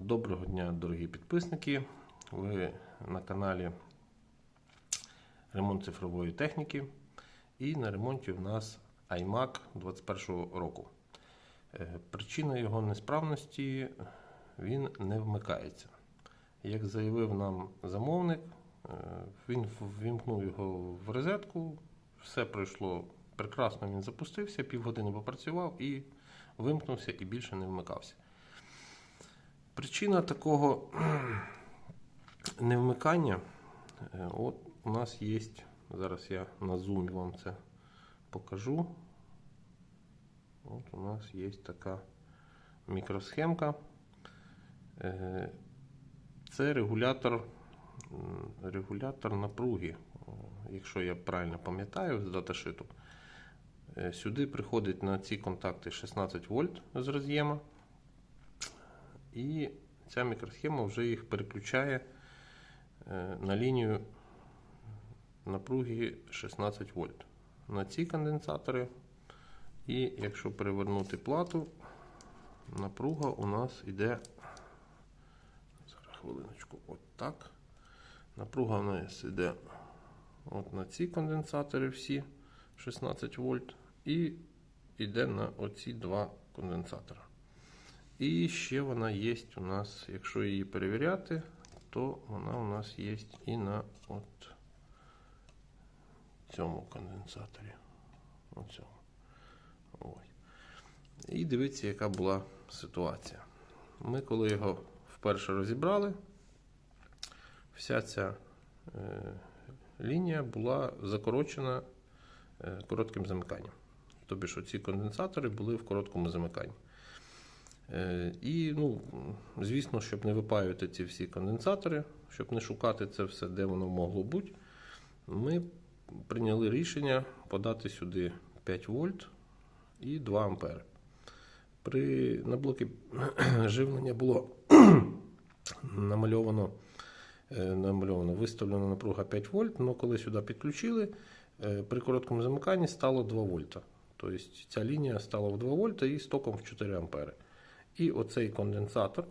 Доброго дня, дорогі підписники. Ви на каналі Ремонт цифрової техніки. І на ремонті в нас iMac 21-го року. Е, Причина його несправності він не вмикається. Як заявив нам замовник, е, він ввімкнув його в розетку, все пройшло прекрасно, він запустився, півгодини попрацював і вимкнувся і більше не вмикався. Причина такого невмикання, е, от у нас є, зараз я на зумі вам це покажу. От у нас є така мікросхемка. Е, Це регулятор, регулятор напруги, якщо я правильно пам'ятаю з даташиту. Е, Сюди приходить на ці контакти 16 вольт з роз'єма. І ця мікросхема вже їх переключає е, на лінію напруги 16 вольт. На ці конденсатори. І якщо перевернути плату, напруга у нас йде. Зараз хвилиночку, от так. Напруга у нас йде от на ці конденсатори всі 16 вольт. І йде на оці два конденсатора. І ще вона є у нас, якщо її перевіряти, то вона у нас є і на от цьому конденсаторі. Оцьому. Ось. І дивіться, яка була ситуація. Ми, коли його вперше розібрали, вся ця е, лінія була закорочена е, коротким замиканням. Тобто, що ці конденсатори були в короткому замиканні. Е, І, ну, звісно, щоб не випаювати ці всі конденсатори, щоб не шукати це все, де воно могло бути, ми прийняли рішення подати сюди 5 вольт і 2 ампери. При, на блокі живлення було намальовано, е, намальовано виставлена напруга 5 вольт, але коли сюди підключили, е, при короткому замиканні стало 2 вольта. Тобто ця лінія стала в 2 вольта і з током в 4 ампери. І оцей конденсатор,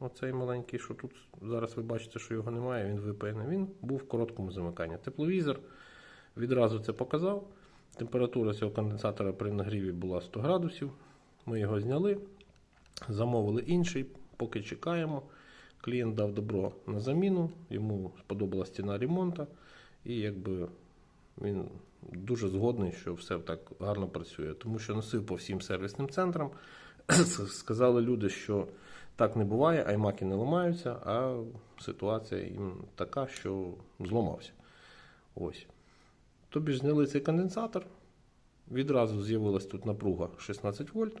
оцей маленький, що тут зараз ви бачите, що його немає, він випаяний, він був в короткому замиканні. Тепловізор відразу це показав. Температура цього конденсатора при нагріві була 100 градусів. Ми його зняли, замовили інший, поки чекаємо. Клієнт дав добро на заміну, йому сподобалась ціна ремонту, і якби він дуже згодний, що все так гарно працює. Тому що носив по всім сервісним центрам. Сказали люди, що так не буває, аймаки не ламаються, а ситуація їм така, що зламався. Ось. Тобі ж зняли цей конденсатор, відразу з'явилась тут напруга 16 вольт.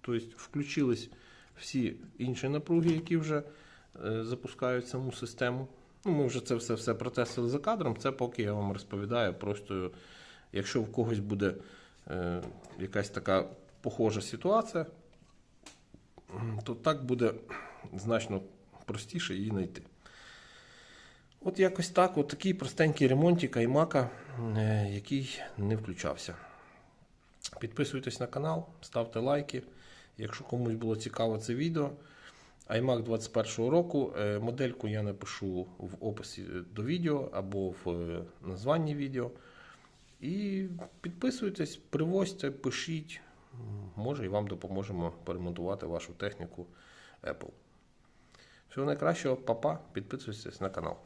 Тобто включились всі інші напруги, які вже е, запускають саму систему. Ну, ми вже це все, протестили за кадром. Це поки я вам розповідаю. Просто якщо в когось буде е, якась така похожа ситуація, то так буде значно простіше її знайти. От якось так, от такий простенький ремонтик iMac, е, який не включався. Підписуйтесь на канал, ставте лайки. Якщо комусь було цікаво це відео. iMac 21 року. е, Модельку я напишу в описі до відео або в е, названні відео. І підписуйтесь, привозьте, пишіть. Може і вам допоможемо поремонтувати вашу техніку Apple. Всього найкращого, папа, підписуйтесь на канал.